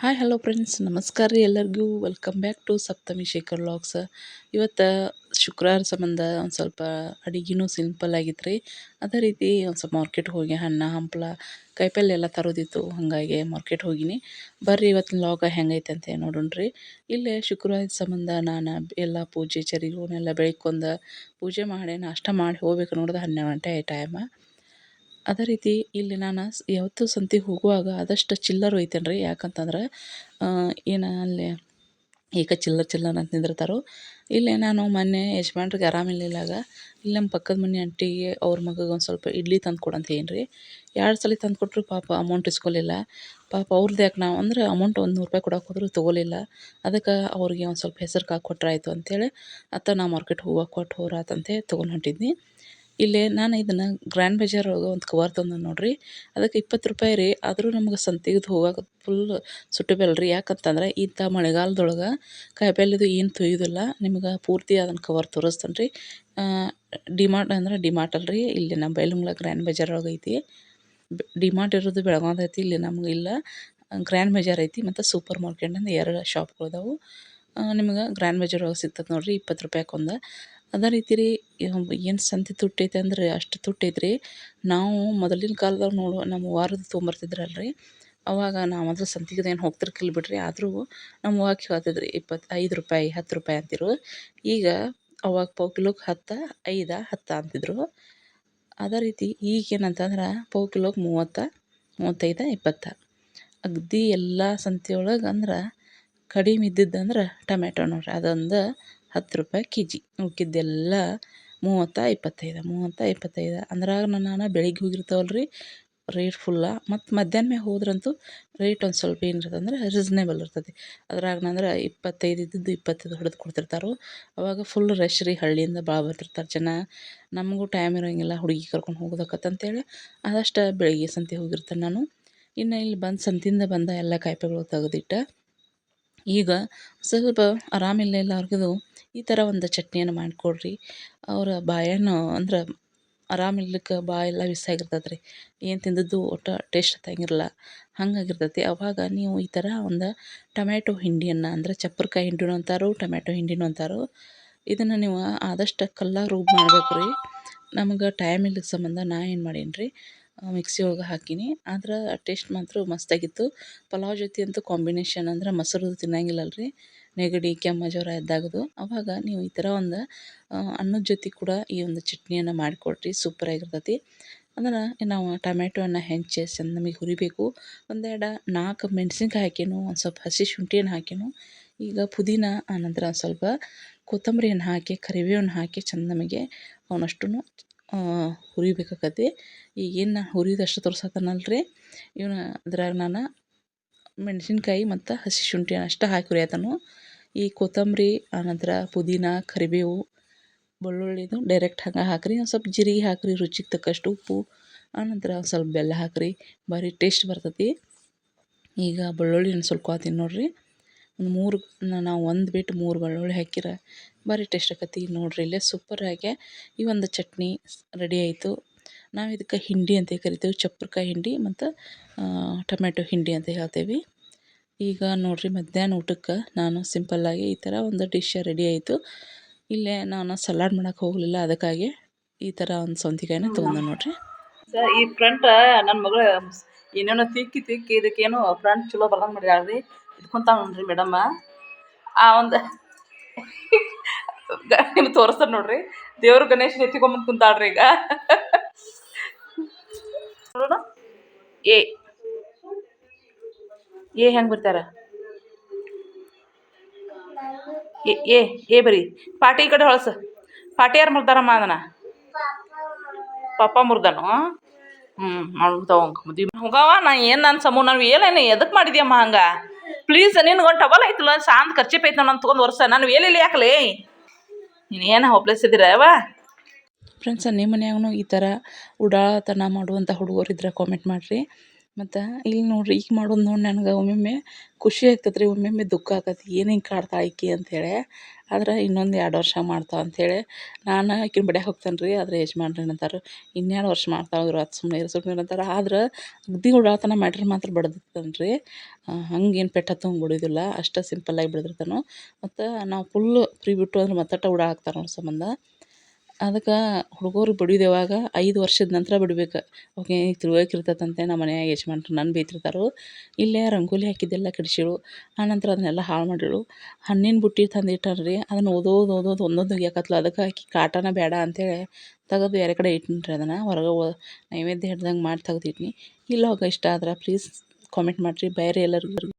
Hi hello friends ನಮಸ್ಕಾರ ರೀ ಎಲ್ಲರಿಗೂ. Welcome back to Saptami Shekhar logs ಇವತ್ತು ಶುಕ್ರವಾರ ಸಂಬಂಧ ಒಂದು ಸ್ವಲ್ಪ ಅಡುಗೆನೂ ಸಿಂಪಲ್ ಆಗಿತ್ತು ರೀ. ಅದೇ ರೀತಿ ಒಂದು ಸ್ವಲ್ಪ ಮಾರ್ಕೆಟ್ಗೆ ಹೋಗಿ ಹಣ್ಣು, ಹಂಪಲ, ಕಾಯಿಪಲ್ಲೆ ಎಲ್ಲ ತರೋದಿತ್ತು. ಹಾಗಾಗಿ ಮಾರ್ಕೆಟ್ ಹೋಗಿನಿ. ಬರ್ರಿ ಇವತ್ತಿನ ಲಾಗ ಹೆಂಗೈತೆ ಅಂತ ನೋಡೋಣ ರೀ. ಇಲ್ಲೇ ಶುಕ್ರವಾರದ ಸಂಬಂಧ ನಾನು ಎಲ್ಲ ಪೂಜೆ ಚರಿಗೂನೆಲ್ಲ ಬೆಳಗ್ಕೊಂದು ಪೂಜೆ ಮಾಡಿ, ನಾಷ್ಟ ಮಾಡಿ ಹೋಗ್ಬೇಕು ನೋಡಿದ್ರೆ ಹನ್ನೆರಡು ಗಂಟೆ ಟೈಮ ಅದೇ ರೀತಿ ಇಲ್ಲಿ ನಾನು ಯಾವತ್ತೂ ಸಂತಿಗೆ ಹೋಗುವಾಗ ಆದಷ್ಟು ಚಿಲ್ಲರ್ ಒಯ್ತೇನೆ ರೀ ಯಾಕಂತಂದ್ರೆ ಏನು ಅಲ್ಲಿ ಏಕ ಚಿಲ್ಲರ್ ಚಿಲ್ಲರ್ ಅಂತ ನಿಂದಿರ್ತಾರೋ. ಇಲ್ಲೇ ನಾನು ಮೊನ್ನೆ ಯಜಮಾನ್ರಿಗೆ ಆರಾಮಿರ್ಲಿಲ್ಲಾಗ ಇಲ್ಲಿ ನಮ್ಮ ಪಕ್ಕದ ಮನೆ ಅಂಟಿಗೆ ಅವ್ರ ಮಗಗೆ ಒಂದು ಸ್ವಲ್ಪ ಇಡ್ಲಿ ತಂದು ಕೊಡಂತ ಏನು ರೀ ಎರಡು ಸಲ ತಂದು ಕೊಟ್ಟರು ಪಾಪ ಅಮೌಂಟ್ ಇಸ್ಕೊಲಿಲ್ಲ. ಪಾಪ ಅವ್ರದ್ದು ಯಾಕೆ ನಾವು ಅಂದ್ರೆ ಅಮೌಂಟ್ ಒಂದು ನೂರು ರೂಪಾಯಿ ಕೊಡೋಕೆ ಹೋದ್ರು ತೊಗೊಲಿಲ್ಲ. ಅದಕ್ಕೆ ಅವ್ರಿಗೆ ಒಂದು ಸ್ವಲ್ಪ ಹೆಸರು ಕಾಳು ಕೊಟ್ರೆ ಆಯಿತು ಅಂತೇಳಿ, ಅತ್ತ ನಾ ಮಾರ್ಕೆಟ್ ಹೋಗೋಕೆ ಕೊಟ್ಟು ಹೋರಾತಂತೆ ತೊಗೊಂಡು ಹೊಂಟಿದ್ನಿ. ಇಲ್ಲೇ ನಾನು ಇದನ್ನು ಗ್ರ್ಯಾಂಡ್ ಬಜಾರ್ ಒಳಗೆ ಒಂದು ಕವರ್ ತಂದು ನೋಡಿರಿ. ಅದಕ್ಕೆ ಇಪ್ಪತ್ತು ರೂಪಾಯಿ ರೀ. ಆದರೂ ನಮ್ಗೆ ಸಂತೆಗೆದು ಹೋಗಾಕ ಫುಲ್ ಸುಟ್ಟಬೇಲ್ ರೀ. ಯಾಕಂತಂದ್ರೆ ಇಂಥ ಮಳೆಗಾಲದೊಳಗೆ ಕಾಯಿಪಲ್ಲೆದು ಏನು ತೊಯ್ಯೋದಿಲ್ಲ. ನಿಮ್ಗೆ ಪೂರ್ತಿ ಅದನ್ನು ಕವರ್ ತೋರಿಸ್ತಾನೆ ರೀ. ಡಿಮಾರ್ಟ್ ಅಂದ್ರೆ ಡಿಮಾರ್ಟ್ ಅಲ್ರಿ. ಇಲ್ಲಿ ನಮ್ಮ ಬೈಲಹೊಂಗಲ ಗ್ರ್ಯಾಂಡ್ ಬಜಾರ್ ಒಳಗೆ ಐತಿ. ಡಿಮಾರ್ಟ್ ಇರೋದು ಬೆಳಗಾವ್ದು ಐತಿ. ಇಲ್ಲಿ ನಮ್ಗೆ ಇಲ್ಲ. ಗ್ರ್ಯಾಂಡ್ ಬಜಾರ್ ಐತಿ. ಮತ್ತು ಸೂಪರ್ ಮಾರ್ಕೆಟ್ ಅಂತ ಎರಡು ಶಾಪ್ಗಳು ಅದಾವೆ. ನಿಮ್ಗೆ ಗ್ರ್ಯಾಂಡ್ ಬಜಾರ್ ಒಳಗೆ ಸಿಗ್ತದೆ ನೋಡಿರಿ. ಇಪ್ಪತ್ತು ರೂಪಾಯಿಗೆ ಒಂದು. ಅದೇ ರೀತಿ ರೀ ಏನು ಸಂತೆ ತುಟ್ಟೈತೆ ಅಂದ್ರೆ ಅಷ್ಟು ತುಟ್ಟೈತೆ ನಾವು ಮೊದಲಿನ ಕಾಲ್ದಾಗ ನೋಡು ನಮ್ಮ ವಾರದ ತೊಗೊಂಬರ್ತಿದ್ರಲ್ಲ ರೀ ಅವಾಗ ನಾವು ಮೊದಲು ಸಂತಿಗೆ ಏನು ಹೋಗ್ತಿರ್ಕಿಲ್ಲ ಬಿಡ್ರಿ, ಆದರೂ ನಮ್ಮ ಅವಾಗ ಹೇಳ್ತಿದ್ರಿ, ಇಪ್ಪತ್ತು ಐದು ರೂಪಾಯಿ, ಹತ್ತು ರೂಪಾಯಿ ಅಂತಿರು. ಈಗ ಅವಾಗ ಪಾವು ಕಿಲೋಗೆ ಹತ್ತು, ಐದು, ಹತ್ತು ಅಂತಿದ್ರು. ಅದೇ ರೀತಿ ಈಗ ಏನಂತಂದ್ರೆ ಪಾವು ಕಿಲೋಗೆ ಮೂವತ್ತ, ಮೂವತ್ತೈದು, ಇಪ್ಪತ್ತು. ಅಗದಿ ಎಲ್ಲ ಸಂತೆ ಒಳಗೆ ಅಂದ್ರೆ ಕಡಿಮೆ ಇದ್ದಿದ್ದಂದ್ರೆ ಟೊಮೆಟೊ ನೋಡ್ರಿ. ಅದೊಂದು ಹತ್ತು ರೂಪಾಯಿ ಕೆ ಜಿ ಉಳ್ಕಿದ್ದೆಲ್ಲ ಮೂವತ್ತು ಇಪ್ಪತ್ತೈದು ಮೂವತ್ತು ಇಪ್ಪತ್ತೈದು. ಅಂದ್ರಾಗ ನಾನು ಬೆಳಿಗ್ಗೆ ಹೋಗಿರ್ತಾವಲ್ಲ ರೀ ರೇಟ್ ಫುಲ್ಲ ಮತ್ತು ಮಧ್ಯಾಹ್ನ ಮೇಲೆ ಹೋದ್ರಂತೂ ರೇಟ್ ಒಂದು ಸ್ವಲ್ಪ ಏನಿರ್ತದೆ ಅಂದ್ರೆ ರೀಸ್ನೇಬಲ್ ಇರ್ತದೆ ಅದ್ರಾಗ ಅಂದ್ರೆ ಇಪ್ಪತ್ತೈದು ಇದ್ದಿದ್ದು ಇಪ್ಪತ್ತೈದು ಹೊಡೆದು ಕೊಡ್ತಿರ್ತಾರೆ, ಅವಾಗ ಫುಲ್ ರಶ್ ರೀ ಹಳ್ಳಿಯಿಂದ ಭಾಳ ಬರ್ತಿರ್ತಾರೆ ಜನ. ನಮಗೂ ಟೈಮ್ ಇರೋಂಗಿಲ್ಲ ಹುಡುಗಿ ಕರ್ಕೊಂಡು ಹೋಗೋದಕ್ಕಂತೇಳಿ ಅದಷ್ಟು ಬೆಳಗ್ಗೆ ಸಂತೆ ಹೋಗಿರ್ತೇನೆ ನಾನು. ಇನ್ನು ಇಲ್ಲಿ ಬಂದು ಸಂತಿಂದ ಬಂದ ಎಲ್ಲ ಕಾಯಿಪಲ್ಲೆಗಳು ತೆಗೆದಿಟ್ಟು ಈಗ ಸ್ವಲ್ಪ ಆರಾಮಿಲ್ಲ ಎಲ್ಲಾರ್ಗೂ ಈ ಥರ ಒಂದು ಚಟ್ನಿಯನ್ನು ಮಾಡಿಕೊಡ್ರಿ. ಅವರ ಬಾಯನ್ನು ಅಂದ್ರೆ ಆರಾಮಿಲ್ಲಕ್ಕೆ ಬಾಯೆಲ್ಲ ಬಿಸಾಗಿರ್ತದೆ ರೀ ಏನು ತಿಂದದ್ದು ಒಟ್ಟು ಟೇಸ್ಟ್ ಹತ್ತಂಗಿರಲ್ಲ ಹಂಗಾಗಿರ್ತೈತಿ. ಅವಾಗ ನೀವು ಈ ಥರ ಒಂದು ಟೊಮ್ಯಾಟೊ ಹಿಂಡಿಯನ್ನು ಅಂದ್ರೆ ಚಪ್ಪರ್ಕಾಯಿ ಹಿಂಡಿನೂ ಅಂತಾರೋ, ಟೊಮ್ಯಾಟೊ ಹಿಂಡಿನೂ ಅಂತಾರೋ, ಇದನ್ನು ನೀವು ಆದಷ್ಟು ಕಲ್ಲ ರುಬ್ಬಿ ಮಾಡ್ಬೇಕು ರೀ ನಮ್ಗೆ ಟೈಮ್ ಇಲ್ಲದ ಸಂಬಂಧ ನಾ ಏನು ಮಾಡೀನಿ ರೀ ಮಿಕ್ಸಿ ಒಳಗೆ ಹಾಕೀನಿ. ಆದ್ರೆ ಟೇಸ್ಟ್ ಮಾತ್ರ ಮಸ್ತಾಗಿತ್ತು. ಪಲಾವ್ ಜೊತೆ ಅಂತೂ ಕಾಂಬಿನೇಷನ್ ಅಂದ್ರೆ ಮೊಸರು ತಿನ್ನಂಗಿಲ್ಲಲ್ಲ ರೀ ನೆಗಡಿ, ಕೆಮ್ಮ, ಜ್ವರ ಇದ್ದಾಗದು ಅವಾಗ ನೀವು ಈ ಥರ ಒಂದು ಅನ್ನದ ಜೊತೆ ಕೂಡ ಈ ಒಂದು ಚಟ್ನಿಯನ್ನು ಮಾಡಿಕೊಡ್ರಿ. ಸೂಪರಾಗಿರ್ತೈತಿ ಅಂದ್ರೆ ನಾವು ಟೊಮ್ಯಾಟೊವನ್ನು ಹೆಂಚಿ ನಮಗೆ ಹುರಿಬೇಕು. ಒಂದೆರಡು ನಾಲ್ಕು ಮೆಣಸಿನ್ಕಾಯಿ ಹಾಕೇನು, ಒಂದು ಸ್ವಲ್ಪ ಹಸಿ ಶುಂಠಿಯನ್ನು ಹಾಕೇನು. ಈಗ ಪುದೀನ ಆನಂತರ ಸ್ವಲ್ಪ ಕೊತ್ತಂಬರಿಯನ್ನು ಹಾಕಿ, ಕರಿಬೇವನ್ನು ಹಾಕಿ ಚೆಂದ ನಮಗೆ ಅವನಷ್ಟನ್ನು ಹುರಿಬೇಕಾಕತಿ. ಈಗೇನು ಹುರಿದಷ್ಟು ತೋರ್ಸತ್ತನಲ್ಲ ಇವನ ಅದ್ರಾಗ ನಾನು ಮೆಣಸಿನ್ಕಾಯಿ ಮತ್ತು ಹಸಿ ಶುಂಠಿ ಅಷ್ಟೇ ಹಾಕಿ ಹುರಿಯತ್ತಾನು ಈ ಕೊತ್ತಂಬರಿ, ಆನಂತರ ಪುದೀನ, ಕರಿಬೇವು, ಬೆಳ್ಳುಳ್ಳಿದು ಡೈರೆಕ್ಟ್ ಹಂಗೆ ಹಾಕಿರಿ. ಒಂದು ಸ್ವಲ್ಪ ಜೀರಿಗೆ ಹಾಕಿರಿ, ರುಚಿಗೆ ತಕ್ಕಷ್ಟು ಉಪ್ಪು. ಆನಂತರ ಒಂದು ಸ್ವಲ್ಪ ಬೆಲ್ಲ ಹಾಕಿರಿ. ಭಾರಿ ಟೇಸ್ಟ್ ಬರ್ತೈತಿ. ಈಗ ಬೆಳ್ಳುಳ್ಳಿ ಸುಲ್ಕೊತೀನಿ ನೋಡಿರಿ ಒಂದು ಮೂರು ನಾವು ಒಂದು ಬಿಟ್ಟು ಮೂರು ಬೆಳ್ಳುಳ್ಳಿ ಹಾಕಿರ, ಭಾರಿ ಟೇಸ್ಟ್ ಆಕತಿ ನೋಡಿರಿ ಇಲ್ಲೇ. ಸೂಪರಾಗಿ ಈ ಒಂದು ಚಟ್ನಿ ರೆಡಿ ಆಯಿತು. ನಾವು ಇದಕ್ಕೆ ಹಿಂಡಿ ಅಂತ ಕರಿತೀವಿ, ಚಪ್ಪರ್ಕಾಯಿ ಹಿಂಡಿ ಮತ್ತು ಟೊಮೆಟೊ ಹಿಂಡಿ ಅಂತ ಹೇಳ್ತೇವೆ. ಈಗ ನೋಡಿರಿ ಮಧ್ಯಾಹ್ನ ಊಟಕ್ಕೆ ನಾನು ಸಿಂಪಲ್ಲಾಗಿ ಈ ಥರ ಒಂದು ಡಿಶ್ ರೆಡಿ ಆಯಿತು. ಇಲ್ಲೇ ನಾನು ಸಲಾಡ್ ಮಾಡೋಕ್ಕೆ ಹೋಗಲಿಲ್ಲ, ಅದಕ್ಕಾಗಿ ಈ ಥರ ಒಂದು ಸೌಂತಿಕಾಯಿನ ತೊಗೊಂಡೆ ನೋಡಿರಿ. ಸರ್, ಈ ಫ್ರಂಟ್ ನನ್ನ ಮಗಳು ಏನೇನೋ ತಿಕ್ಕಿ ತಿಕ್ಕಿ ಇದಕ್ಕೇನು ಫ್ರಂಟ್ ಚಲೋ ಬರ್ದಂಗೆ ಮಾಡ್ಯಾಳ ರೀ ಇದ್ಕೊಂತಾಳ ನೋಡ್ರಿ ಮೇಡಮ್ಮ ಆ ಒಂದು ನಿಮ್ಗೆ ತೋರಿಸ್ತಾರೆ ನೋಡ್ರಿ. ದೇವ್ರ ಗಣೇಶನ ಎತ್ತಿಕೊಂಬಂದು ಕುಂತಾಳ್ರಿ ಈಗ. ಏ. ಏ ಹೆಂಗೆ ಬರ್ತಾರ ಏ ಏ ಏ ಬರಿ. ಪಾಟಿ ಕಡೆ ಹೊಳಸ. ಪಾಟಿ ಯಾರು ಮುರ್ದಾರಮ್ಮ ಅದನ್ನ? ಪಾಪ ಮುರ್ದನು? ಹ್ಞೂ ಮಾಡ್ತಾವ ಮದುವೆ ಹೋಗವ ನಾ ಏನು ನನ್ನ ಸಮೂಹ ನಾವು ಏನೇನು ಎದಕ್ಕೆ ಮಾಡಿದ್ಯಮ್ಮ ಹಂಗೆ? ಪ್ಲೀಸ್ ನಿನ್ಗೊಂದು ಟವಲ್ ಐತಲ್ಲ ಶಾಂತ ಖರ್ಚಿಪ್ ಐತೆ ನಾನು ತೊಗೊಂಡು ವರ್ಷ ನಾನು ಎಲ್ಲಿ ಯಾಕಲೇ ನೀನು ಏನು ಹೋಪ್ಲೆಸ್ ಇದ್ದೀರ ಅವ ಫ್ರೆಂಡ್ಸ ನಿಮ್ಮ ಮನ್ಯಾಗೂ ಈ ಥರ ಉಡಾಳತನ ಮಾಡುವಂಥ ಹುಡುಗರು ಇದ್ರೆ ಕಾಮೆಂಟ್ ಮಾಡಿರಿ. ಮತ್ತು ಇಲ್ಲಿ ನೋಡಿರಿ ಈಗ ಮಾಡೋದು ನೋಡಿ ನನಗೆ ಒಮ್ಮೊಮ್ಮೆ ಖುಷಿ ಆಗ್ತದೆ ರೀ ಒಮ್ಮೊಮ್ಮೆ ದುಃಖ ಆಕತಿ ಏನು ಹಿಂಗೆ ಕಾಡ್ತಾಳೆ ಈಕಿ ಅಂಥೇಳಿ ಆದ್ರೆ ಇನ್ನೊಂದು ಎರಡು ವರ್ಷ ಮಾಡ್ತಾಳೆ ಅಂಥೇಳಿ ನಾನು ಆಕಿನ ಬಡ್ಯಾಗ ಹೋಗ್ತೇನೆ ರೀ ಆದರೆ ಯಜಮಾನ್ರಿ ಏನಂತಾರೆ, ಇನ್ನೆರಡು ವರ್ಷ ಮಾಡ್ತಾಳೆ ಇರು ಅದು ಸುಮ್ಮನೆ ಇರು ಸುಮ್ಮನೆ ಅಂತಾರೆ ಆದ್ರೆ ಅಗ್ದಿ ಉಡಾಳ್ತನ ಮ್ಯಾಟ್ರ್ ಮಾತ್ರ ಬಡ್ದಿರ್ತಾನೆ ರೀ ಹಂಗೇನು ಪೆಟ್ಟ ಹತ್ತಂಗೆ ಬಡಿಯೋದಿಲ್ಲ ಸಿಂಪಲ್ ಸಿಂಪಲ್ಲಾಗಿ ಬಡಿದಿರ್ತಾನೆ. ಮತ್ತು ನಾವು ಫುಲ್ ಫ್ರೀ ಬಿಟ್ಟು ಅಂದ್ರೆ ಮತ್ತಟ ಉಡಾಳ್ತಾರೆ ಅವ್ರ ಸಂಬಂಧ. ಅದಕ್ಕೆ ಹುಡುಗರು ಬಡಿಯೋದು ಯಾವಾಗ ಐದು ವರ್ಷದ ನಂತರ ಬಿಡ್ಬೇಕು. ಓಕೆ ತಿಳುವಳಿಕೆ ಇರ್ತೈತಂತೆ ನಮ್ಮ ಮನ್ಯಾಗ ಯಜಮಾನ್ರು ನನ್ನ ಬೈತಿರ್ತಾರೆ. ಇಲ್ಲೇ ರಂಗೋಲಿ ಹಾಕಿದ್ದೆಲ್ಲ ಕೆಡಿಸಿಳು ಆನಂತರ ಅದನ್ನೆಲ್ಲ ಹಾಳು ಮಾಡಿಳು ಹಣ್ಣಿನ ಬುಟ್ಟಿ ತಂದು ರೀ ಅದನ್ನು ಓದೋದು ಓದೋದು ಒಂದೊಂದು ಒಗ್ಯಾಕತ್ಲು. ಅದಕ್ಕೆ ಆಕಿ ಕಾಟನ ಬೇಡ ಅಂತೇಳಿ ತೆಗೆದು ಬೇರೆ ಕಡೆ ಇಟ್ನಿ ರೀ ಅದನ್ನು. ಹೊರಗೆ ನೈವೇದ್ಯ ಹಿಡ್ದಂಗೆ ಮಾಡಿ ತೆಗ್ದಿಟ್ನಿ. ಇಲ್ಲ ಹೋಗ ಇಷ್ಟ ಆದ್ರೆ ಪ್ಲೀಸ್ ಕಾಮೆಂಟ್ ಮಾಡಿರಿ. ಬೇರೆ ಎಲ್ಲರಿಗೂ